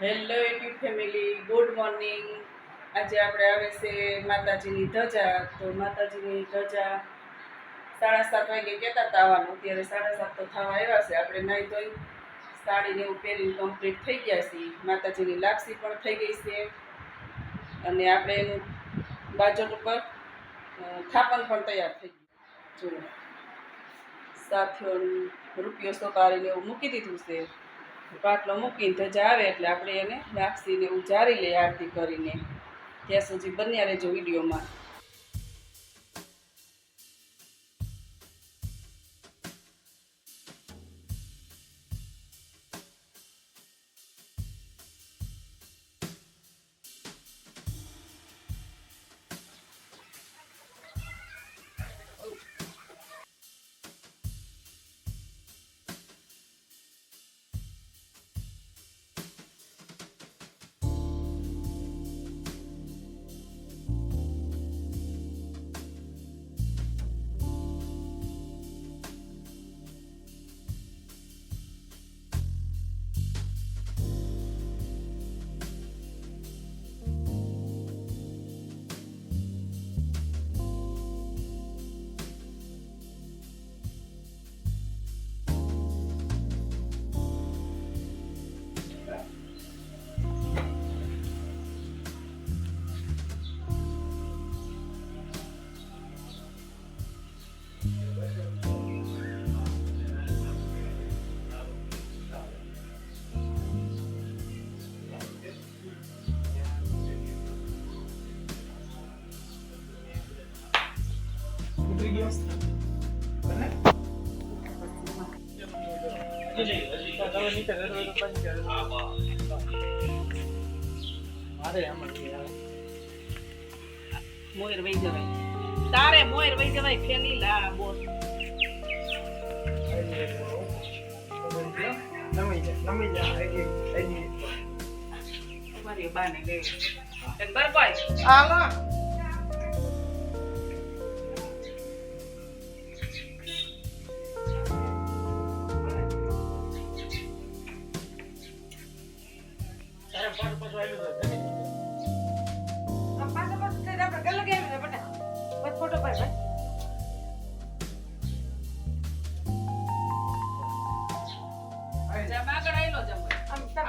Hello YouTube family good morning આજે આપણે આવે છે માતાજીની ધજા. તો માતાજીની ધજા સાડા સાત વાગે કહેતા હતા આવવાનું. ત્યારે સાડા સાત તો થવા આવ્યા છે. આપણે નાહી ધોઈ સાડીને એવું પહેરીને કમ્પ્લીટ થઈ ગયા છીએ. માતાજીની લાપસી પણ થઈ ગઈ છે. અને આપણે એનું બાજટ ઉપર થાપણ પણ તૈયાર થઈ ગયું. જુઓ. સાથીઓ રૂપિયો સોપારીને એવું મૂકી દીધું છે. પાટલો મૂકીને ધજા આવે એટલે આપણે એને લાપસીને ઉજારી જારી લઈએ આરતી કરીને. ત્યાં સુધી બન્યા રહેજો વિડીયોમાં. મોર વહી જવાય. તારે મોર વહી જવાય ફેની લા બોલ મારી બાને લે બરબાઈ જમ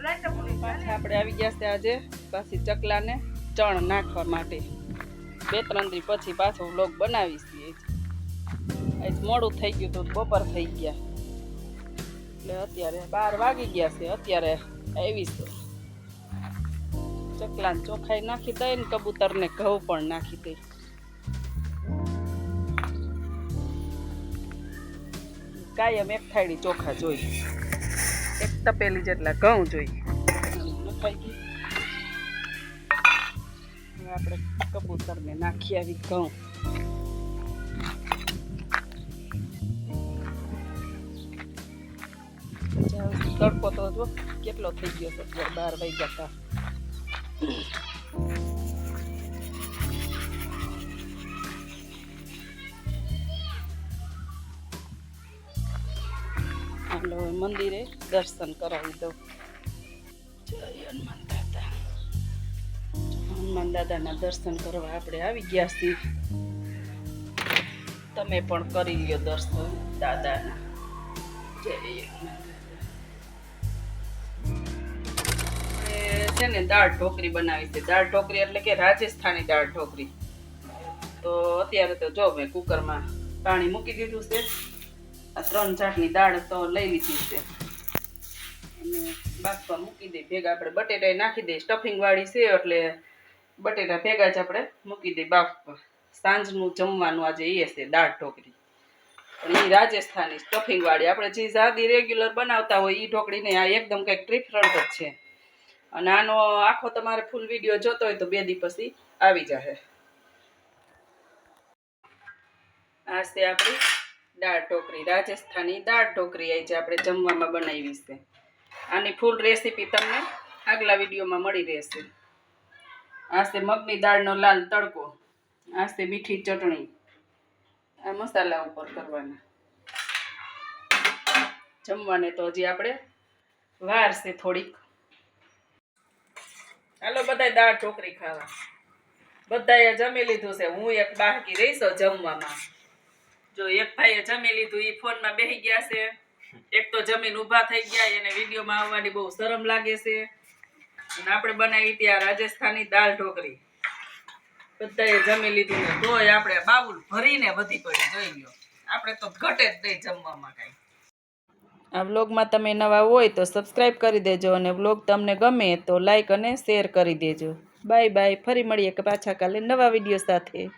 પાછા આપણે આવી ગયા છે આજે પાછી ચકલાને ચણ નાખવા માટે. બે, ત્રણ દી પછી પાછો વ્લોગ બનાવીશ આજ મોડું થઈ ગયું તો બપોર થઈ ગયા. એટલે અત્યારે બાર વાગી ગયા છે, અત્યારે આવીશું ચકલાને ચોખાઈ નાખી દઈ ને કબૂતરને ઘઉં પણ નાખી દઈ. કાયમ એક થાળી ચોખા જોઈ. એક તપેલી જેટલા ઘઉં જોઈએ. આપણે કબૂતરને નાખી આવી ઘઉં. તડકો તો જો કેટલો થઈ ગયો છે બાર વાગ્યા હતા. હાલો મંદિરે દર્શન કરાવી દઉં. જય હનુમાન દાદા. હનુમાન દાદાના દર્શન કરવા આપણે આવી ગયા છીએ. તમે પણ કરી લ્યો દર્શન, દાદાના. જય હનુમાન છે ને દાળ ઢોકરી બનાવી છે. દાળ ઢોકરી એટલે કે રાજસ્થાની દાળ ઢોકરી. તો અત્યારે તો જો મેં કુકરમાં પાણી મૂકી દીધું છે. આ ત્રણ જાતની દાળ તો લઈ લીધી છે. અને બાફવા મૂકી દઈ ભેગા આપણે બટેટા નાખી દઈએ સ્ટફિંગ વાળી છે એટલે બટેટા ભેગા જ આપણે મૂકી દઈએ બાફવા. સાંજનું જમવાનું આજે એ છે દાળ ઢોકળી. પણ એ રાજસ્થાની સ્ટફિંગ વાળી. આપણે જે સાદી રેગ્યુલર બનાવતા હોય એ ઢોકળી નહીં આ એકદમ કંઈક ડિફરન્ટ જ છે. અને આનો આખો તમારે ફૂલ વીડિયો જોતો હોય તો બે દી પછી આવી જશે આ છે આપણી દાળ ઢોકરી રાજસ્થાની દાળ ઢોકરી આવી છે આપણે જમવામાં બનાવી છે. આની ફૂલ રેસીપી તમને આગલા વિડીયોમાં મળી રહેશે. આ મગની દાળનો લાલ તડકો, આ છે મીઠી ચટણી. આ મસાલા ઉપર કરવાના. જમવાને તો હજી આપણે વાર છે થોડીક. હાલો બધાય દાળ ઢોકરી ખાવા. બધાએ જમી લીધું છે. હું એક બાકી રહીશો જમવામાં. જો એક ભાઈએ જમી લીધું એ ફોનમાં બેસી ગયા છે. એક તો જમીન ઊભા થઈ ગયા, એને વિડીયોમાં આવવાની બહુ શરમ લાગે છે. અને આપણે બનાવી ત્યાં રાજસ્થાની દાળ ઢોકરી બધાએ જમી લીધું ને તોય આપણે બાઉલ ભરીને વધી પડી જોઈ લ્યો. આપણે તો ઘટે જ નહીં જમવામાં કાંઈ. આ વ્લોગમાં તમે નવા હોય તો સબસ્ક્રાઈબ કરી દેજો અને વ્લોગ તમને ગમે તો લાઈક અને શેર કરી દેજો. બાય બાય, ફરી મળીએ કે પાછા કાલે નવા વીડિયો સાથે.